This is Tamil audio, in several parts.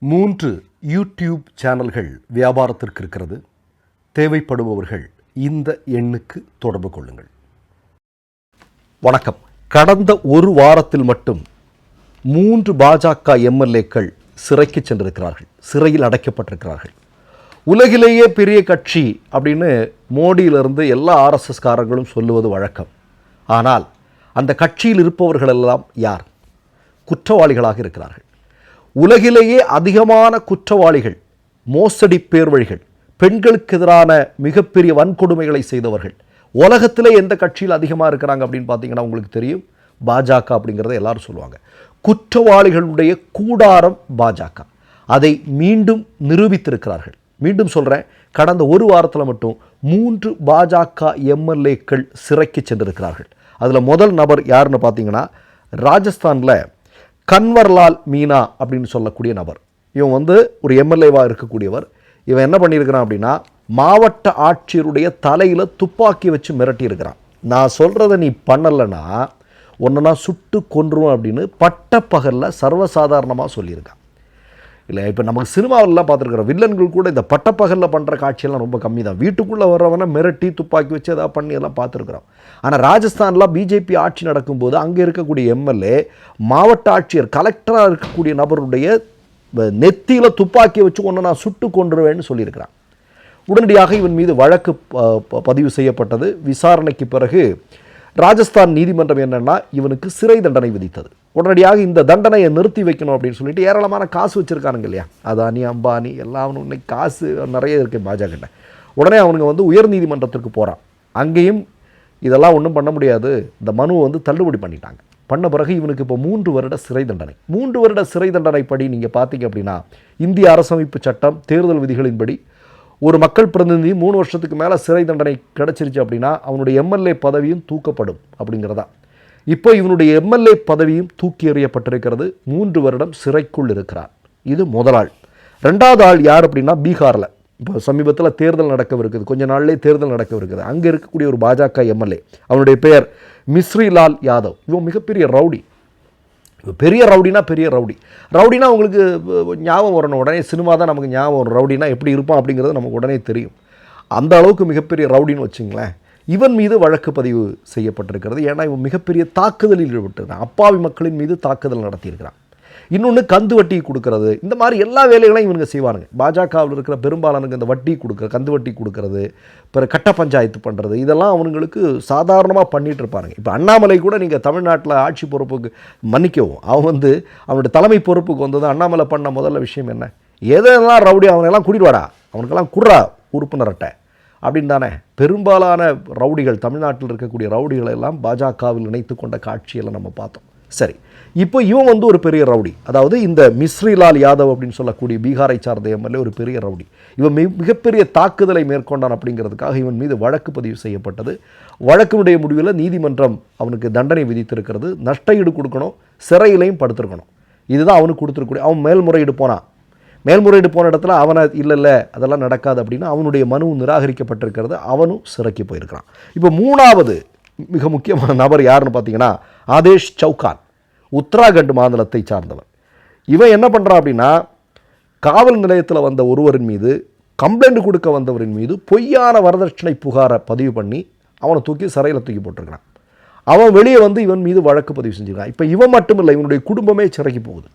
மூன்று யூடியூப் சேனல்கள் வியாபாரத்திற்கு இருக்கிறது. தேவைப்படுபவர்கள் இந்த எண்ணுக்கு தொடர்பு கொள்ளுங்கள். வணக்கம். கடந்த ஒரு வாரத்தில் மட்டும் மூன்று பாஜக எம்எல்ஏக்கள் சிறைக்கு சென்றிருக்கிறார்கள். சிறையில் அடைக்கப்பட்டிருக்கிறார்கள். உலகிலேயே பெரிய கட்சி அப்படின்னு மோடியிலிருந்து எல்லா ஆர்எஸ்எஸ் காரர்களும் சொல்லுவது வழக்கம். ஆனால் அந்த கட்சியில் இருப்பவர்களெல்லாம் யார்? குற்றவாளிகளாக இருக்கிறார்கள். உலகிலேயே அதிகமான குற்றவாளிகள் மோசடி பேர்வழிகள் பெண்களுக்கு எதிரான மிகப்பெரிய வன்கொடுமைகளை செய்தவர்கள். உலகத்திலே எந்த கட்சியில் அதிகமாக இருக்கிறாங்க அப்படின்னு பார்த்தீங்கன்னா உங்களுக்கு தெரியும் பாஜக அப்படிங்கிறத எல்லாரும் சொல்லுவாங்க. குற்றவாளிகளுடைய கூடாரம் பாஜக. அதை மீண்டும் நிரூபித்திருக்கிறார்கள். மீண்டும் சொல்கிறேன் கடந்த ஒரு வாரத்தில் மட்டும் மூன்று பாஜக எம்எல்ஏக்கள் சிறைக்கு சென்றிருக்கிறார்கள். அதில் முதல் நபர் யாருன்னு பார்த்தீங்கன்னா ராஜஸ்தானில் கன்வர்லால் மீனா அப்படின்னு சொல்லக்கூடிய நபர். இவன் வந்து ஒரு எம்எல்ஏவாக இருக்கக்கூடியவர். இவன் என்ன பண்ணியிருக்கிறான் அப்படின்னா மாவட்ட ஆட்சியருடைய தலையில் துப்பாக்கி வச்சு மிரட்டியிருக்கிறான். நான் சொல்கிறத நீ பண்ணலைன்னா உன்னை நான் சுட்டு கொன்றுவோம் அப்படின்னு பட்டப்பகலில் சர்வசாதாரணமாக சொல்லியிருக்கான். இல்லை இப்போ நமக்கு சினிமாவிலலாம் பார்த்துருக்குறோம் வில்லன்கள் கூட இந்த பட்டப்பகலில் பண்ணுற காட்சியெல்லாம் ரொம்ப கம்மி தான். வீட்டுக்குள்ளே வர்றவனை மிரட்டி துப்பாக்கி வச்சு எதாவது பண்ணி எல்லாம் பார்த்துருக்குறோம். ஆனால் ராஜஸ்தானில் பிஜேபி ஆட்சி நடக்கும்போது அங்கே இருக்கக்கூடிய எம்எல்ஏ மாவட்ட ஆட்சியர் கலெக்டராக இருக்கக்கூடிய நபருடைய நெத்தியில் துப்பாக்கியை வச்சு ஒன்று நான் சுட்டு கொண்டுருவேன்னு சொல்லியிருக்கிறான். உடனடியாக இவன் மீது வழக்கு ப- ப- பதிவு செய்யப்பட்டது. விசாரணைக்கு பிறகு ராஜஸ்தான் நீதிமன்றம் என்னென்னா இவனுக்கு சிறை தண்டனை விதித்தது. உடனடியாக இந்த தண்டனையை நிறுத்தி வைக்கணும் அப்படின்னு சொல்லிட்டு ஏராளமான காசு வச்சுருக்கானுங்க இல்லையா? அதானி அம்பானி எல்லாம் இன்னைக்கு காசு நிறைய இருக்குது பாஜக உடனே அவனுங்க வந்து உயர் நீதிமன்றத்திற்கு போகிறான் அங்கேயும் இதெல்லாம் ஒன்றும் பண்ண முடியாது. இந்த மனுவை வந்து தள்ளுபடி பண்ணிட்டாங்க. பண்ண பிறகு இவனுக்கு இப்போ மூன்று வருட சிறை தண்டனை. மூன்று வருட சிறை தண்டனை படி நீங்கள் பார்த்தீங்க அப்படின்னா இந்திய அரசமைப்பு சட்டம் தேர்தல் விதிகளின்படி ஒரு மக்கள் பிரதிநிதி மூணு வருஷத்துக்கு மேலே சிறை தண்டனை கிடச்சிருச்சு அப்படின்னா அவனுடைய எம்எல்ஏ பதவியும் தூக்கப்படும் அப்படிங்கிறதா? இப்போ இவனுடைய எம்எல்ஏ பதவியும் தூக்கி எறியப்பட்டிருக்கிறது. மூன்று வருடம் சிறைக்குள் இருக்கிறார் இது முதல் ஆள். ரெண்டாவது ஆள் யார் அப்படின்னா பீகாரில். இப்போ சமீபத்தில் தேர்தல் நடக்கவிருக்குது. கொஞ்ச நாள்லேயே தேர்தல் நடக்கவிருக்குது. அங்கே இருக்கக்கூடிய ஒரு பாஜக எம்எல்ஏ. அவனுடைய பெயர் மிஸ்ரிலால் யாதவ். இவன் மிகப்பெரிய ரவுடி. பெரிய ரவுடினா பெரிய ரவுடி. ரவுடினா உங்களுக்கு ஞாபகம் வரணும். உடனே சினிமா தான் நமக்கு ஞாபகம் வரும். ரவுடினா எப்படி இருப்பான் அப்படிங்கிறது நமக்கு உடனே தெரியும். அந்த அளவுக்கு மிகப்பெரிய ரவுடின்னு வச்சுங்களேன். இவன் மீது வழக்கு பதிவு செய்யப்பட்டிருக்கிறது. ஏன்னா இவன் மிகப்பெரிய தாக்குதலில் ஈடுபட்டிருக்கிறான். அப்பாவி மக்களின் மீது தாக்குதல் நடத்தியிருக்கிறான். இன்னொன்று கந்து வட்டி கொடுக்கறது. இந்த மாதிரி எல்லா வேலைகளையும் இவனுங்க செய்வானுங்க. பாஜகவில் இருக்கிற பெரும்பாலானுங்க இந்த வட்டி கொடுக்குற கந்து வட்டி கொடுக்கறது பிறகு கட்ட பஞ்சாயத்து பண்ணுறது இதெல்லாம் அவனுங்களுக்கு சாதாரணமாக பண்ணிகிட்டு இருப்பாருங்க இப்போ அண்ணாமலை கூட நீங்கள் தமிழ்நாட்டில் ஆட்சி பொறுப்புக்கு மன்னிக்கவும். அவன் வந்து அவனுடைய தலைமை பொறுப்புக்கு வந்தது அண்ணாமலை பண்ண முதல்ல விஷயம் என்ன? எதெல்லாம் ரவுடி அவனெல்லாம் கூட்டிட்டு வாடா. அவனுக்கெல்லாம் குடுறா உறுப்பினர்கிட்ட. அப்படின்னு தானே பெரும்பாலான ரவுடிகள் தமிழ்நாட்டில் இருக்கக்கூடிய ரவுடிகளை எல்லாம் பாஜகவில் இணைத்து கொண்ட காட்சியெல்லாம் நம்ம பார்த்தோம். சரி இப்போ இவன் வந்து ஒரு பெரிய ரவுடி. அதாவது இந்த மிஸ்ரிலால் யாதவ் அப்படின்னு சொல்லக்கூடிய பீகாரை சார்ந்த எம்எல்ஏ ஒரு பெரிய ரவுடி. இவன் மிக மிகப்பெரிய தாக்குதலை மேற்கொண்டான் அப்படிங்கிறதுக்காக இவன் மீது வழக்கு பதிவு செய்யப்பட்டது. வழக்கினுடைய முடிவில் நீதிமன்றம் அவனுக்கு தண்டனை விதித்திருக்கிறது. நஷ்டஈடு கொடுக்கணும் சிறையிலையும் படுத்திருக்கணும். இதுதான் அவனுக்கு கொடுத்துருக்கூடிய அவன் மேல்முறையீடு போனான். மேல்முறையீடு போன இடத்துல அவனை இல்லை இல்லை அதெல்லாம் நடக்காது அப்படின்னா அவனுடைய மனுவும் நிராகரிக்கப்பட்டிருக்கிறது அவனும் சிறக்கி போயிருக்கிறான். இப்போ மூணாவது மிக முக்கியமான நபர் யாருன்னு பார்த்தீங்கன்னா ஆதேஷ் சௌகான் உத்தராகண்ட் மாநிலத்தை சார்ந்தவர் இவன் என்ன பண்ணுறான் அப்படின்னா காவல் நிலையத்தில் வந்த ஒருவரின் மீது கம்ப்ளைண்ட் கொடுக்க வந்தவரின் மீது பொய்யான வரதட்சணை புகாரை பதிவு பண்ணி அவனை தூக்கி சிறையில் தூக்கி போட்டிருக்கிறான். அவன் வெளியே வந்து இவன் மீது வழக்கு பதிவு செஞ்சுருக்கான். இப்போ இவன் மட்டும் இல்லை இவனுடைய குடும்பமே சிறைக்கு போகுது.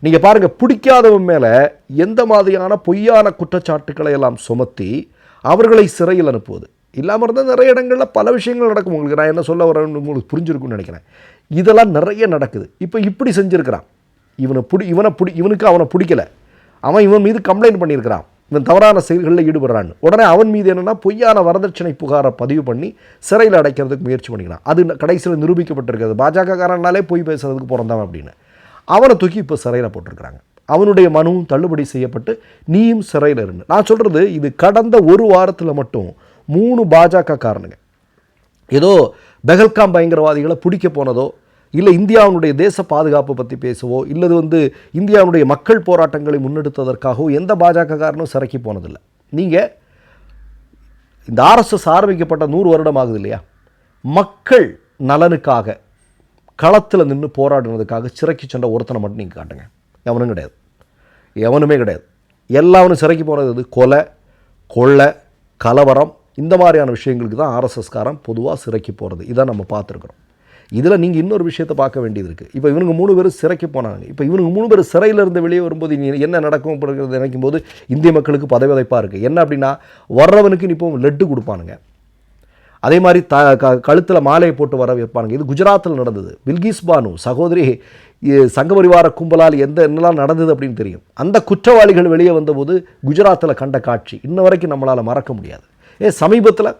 நீங்கள் பாருங்கள் பிடிக்காதவன் மேலே எந்த மாதிரியான பொய்யான குற்றச்சாட்டுக்களை எல்லாம் சுமத்தி அவர்களை சிறையில் அனுப்புவது. இல்லாமல் இருந்தால் நிறைய இடங்களில் பல விஷயங்கள் நடக்கும். உங்களுக்கு நான் என்ன சொல்ல வரேன்னு உங்களுக்கு புரிஞ்சிருக்கும்னு நினைக்கிறேன். இதெல்லாம் நிறைய நடக்குது. இப்போ இப்படி செஞ்சுருக்கிறான். இவனை பிடி இவனை பிடி இவனுக்கு அவனை பிடிக்கல. அவன் இவன் மீது கம்ப்ளைண்ட் பண்ணியிருக்கிறான். இவன் தவறான செயல்களில் ஈடுபடுறான்னு. உடனே அவன் மீது என்னென்னா பொய்யான வரதட்சணை புகாரை பதிவு பண்ணி சிறையில் அடைக்கிறதுக்கு முயற்சி பண்ணிக்கிறான். அது கடைசியில் நிரூபிக்கப்பட்டிருக்கிறது. பாஜக காரனாலே பொய் பேசுறதுக்கு பிறந்தவன் அப்படின்னு. அவனை தூக்கி இப்போ சிறையில் போட்டிருக்கிறாங்க. அவனுடைய மனுவும் தள்ளுபடி செய்யப்பட்டு நீயும் சிறையில் இருந்து நான் சொல்கிறது இது கடந்த ஒரு வாரத்தில் மட்டும் மூணு பாஜக காரனுங்க. ஏதோ பெஹல்காம் பயங்கரவாதிகளை பிடிக்க போனதோ இல்லை இந்தியாவினுடைய தேச பாதுகாப்பு பற்றி பேசவோ இல்லது வந்து இந்தியாவுடைய மக்கள் போராட்டங்களை முன்னெடுத்ததற்காகவோ எந்த பாஜக காரனும் சிறைக்கு போனதில்லை. நீங்கள் இந்த ஆர்எஸ்எஸ் ஆரம்பிக்கப்பட்ட நூறு வருடம் ஆகுது இல்லையா? மக்கள் நலனுக்காக களத்தில் நின்று போராடுனதுக்காக சிறைக்கு சென்ற ஒருத்தனை மட்டும் நீங்கள் காட்டுங்க. எவனும் கிடையாது. எவனுமே கிடையாது. எல்லாவனும் சிறைக்கு போனது எது? கொலை கொள்ளை கலவரம். இந்த மாதிரியான விஷயங்களுக்கு தான் ஆர்எஸ்எஸ்காரன் பொதுவாக சிறைக்கு போகிறது இதை நம்ம பார்த்துருக்குறோம். இதில் நீங்கள் இன்னொரு விஷயத்தை பார்க்க வேண்டியது இருக்குது இப்போ இவனுக்கு மூணு பேர் சிறைக்கு போனாங்க. இப்போ இவனுக்கு மூணு பேர் சிறையில் இருந்து வெளியே வரும்போது இனி என்ன நடக்கும் அப்படிங்கிறது நினைக்கும் போது இந்திய மக்களுக்கு பதவிதைப்பாக இருக்குது என்ன அப்படின்னா வர்றவனுக்கு இப்போ லெட்டு கொடுப்பானுங்க. அதே மாதிரி த க கழுத்தில் மாலையை போட்டு வர வைப்பானுங்க. இது குஜராத்தில் நடந்தது. பில்கிஸ் பானு சகோதரி சங்கபரிவார சங்க பரிவார கும்பலால் எந்த என்னெல்லாம் நடந்தது அப்படின்னு தெரியும். அந்த குற்றவாளிகள் வெளியே வந்தபோது குஜராத்தில் கண்ட காட்சி. இன்ன வரைக்கும் நம்மளால் மறக்க முடியாது. ஏ சமீபத்தில்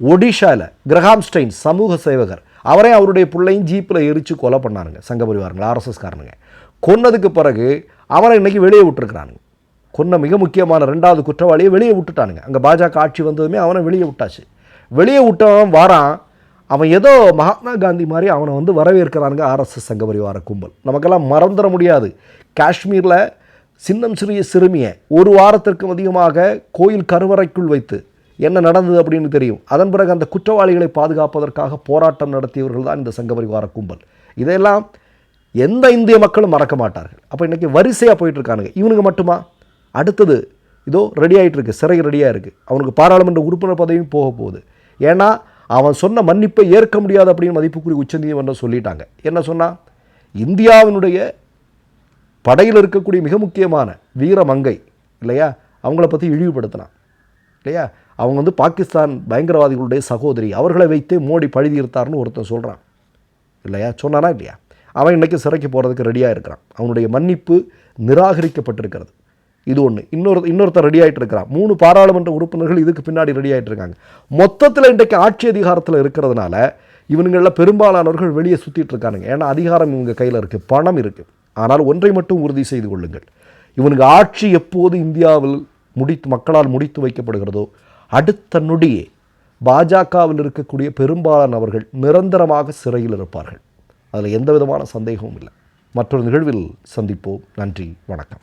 ஒடிஷாவில் கிரஹாம்ஸ்டைன் சமூக சேவகர் அவரே அவருடைய பிள்ளையும் ஜீப்பில் எரித்து கொலை பண்ணாருங்க சங்க பரிவாரங்கள் ஆர்எஸ்எஸ் கொன்னதுக்கு பிறகு அவரை இன்னைக்கு வெளியே விட்டுருக்குறானுங்க. கொன்ன மிக முக்கியமான ரெண்டாவது குற்றவாளியை வெளியே விட்டுட்டானுங்க. அங்கே பாஜக ஆட்சி வந்ததுமே அவனை வெளியே விட்டாச்சு. வெளியே விட்டவன் வாரான். அவன் ஏதோ மகாத்மா காந்தி மாதிரி அவனை வந்து வரவேற்கிறானுங்க ஆர்எஸ்எஸ் சங்க பரிவார கும்பல். நமக்கெல்லாம் மறந்துட முடியாது. காஷ்மீரில் சின்னம் சிறிய சிறுமியை ஒரு வாரத்திற்கும் அதிகமாக கோயில் கருவறைக்குள் வைத்து என்ன நடந்தது அப்படின்னு தெரியும். அதன் பிறகு அந்த குற்றவாளிகளை பாதுகாப்பதற்காக போராட்டம் நடத்தியவர்கள் தான் இந்த சங்க பரிவார கும்பல். இதையெல்லாம் எந்த இந்திய மக்களும் மறக்க மாட்டார்கள். அப்போ இன்றைக்கி வரிசையாக போயிட்டுருக்கானுங்க. இவனுங்க மட்டுமா? அடுத்தது இதோ ரெடி ஆயிட்டு இருக்கு சிறை ரெடியாக இருக்குது அவனுக்கு பாராளுமன்ற உறுப்பினர் பதவியும் போக போகுது. ஏன்னா அவன் சொன்ன மன்னிப்பை ஏற்க முடியாது அப்படின்னு மதிப்புக்குரிய உச்சநீதிமன்றம் சொல்லிட்டாங்க. என்ன சொன்னால் இந்தியாவினுடைய படையில் இருக்கக்கூடிய மிக முக்கியமான வீரமங்கை இல்லையா? அவங்கள பற்றி இழிவுபடுத்தினான் இல்லையா? அவங்க வந்து பாகிஸ்தான் பயங்கரவாதிகளுடைய சகோதரி. அவர்களை வைத்தே மோடி பழுதியிருத்தார்னு ஒருத்தன் சொல்கிறான் இல்லையா? சொன்னானா இல்லையா? அவன் இன்றைக்கி சிறைக்கு போகிறதுக்கு ரெடியாக இருக்கிறான். அவனுடைய மன்னிப்பு நிராகரிக்கப்பட்டிருக்கிறது. இது ஒன்று இன்னொரு இன்னொருத்தர் ரெடி ஆகிட்டு இருக்கிறான். மூணு பாராளுமன்ற உறுப்பினர்கள் இதுக்கு பின்னாடி ரெடி ஆகிட்டு இருக்காங்க. மொத்தத்தில் இன்றைக்கு ஆட்சி அதிகாரத்தில் இருக்கிறதுனால இவனுங்களில் பெரும்பாலானவர்கள் வெளியே சுற்றிட்டு இருக்கானுங்க. ஏன்னா அதிகாரம் இவங்க கையில் இருக்குது பணம் இருக்குது ஆனால் ஒன்றை மட்டும் உறுதி செய்து கொள்ளுங்கள். இவனுக்கு ஆட்சி எப்போது இந்தியாவில் முடித்து மக்களால் முடித்து வைக்கப்படுகிறதோ அடுத்த நொடியே பாஜகவில் இருக்கக்கூடிய பெரும்பாலானவர்கள் நிரந்தரமாக சிறையில் இருப்பார்கள். அதில் எந்த விதமான சந்தேகமும் இல்லை. மற்றொரு நிகழ்வில் சந்திப்போம். நன்றி. வணக்கம்.